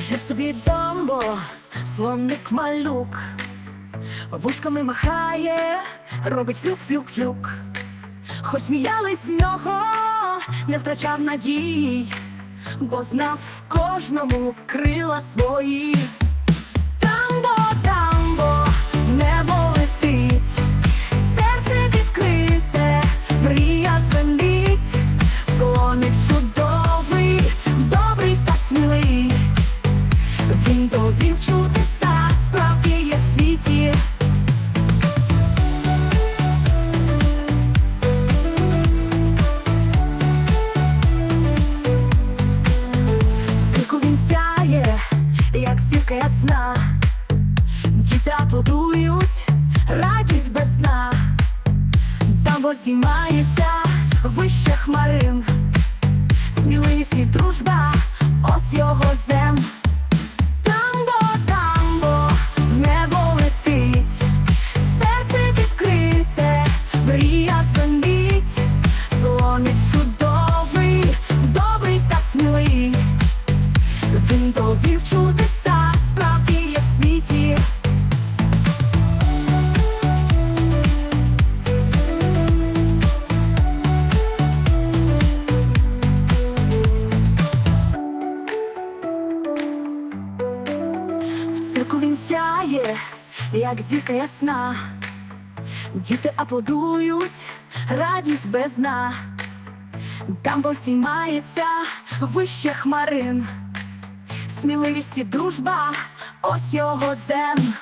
Жив собі дамбо, слоник малюк, вушками махає, робить флюк-флюк-флюк. Хоч сміялись з нього, не втрачав надій, бо знав кожному крила свої. Ясна. Діти аплодують, радість без дна. Там воздіймається вище хмарин. Сміливість і дружба, ось його дзен. В він сяє, як зірка ясна. Діти аплодують, радість без дна. Дамбо знімається вище хмарин. Сміливість і дружба, ось його дзен.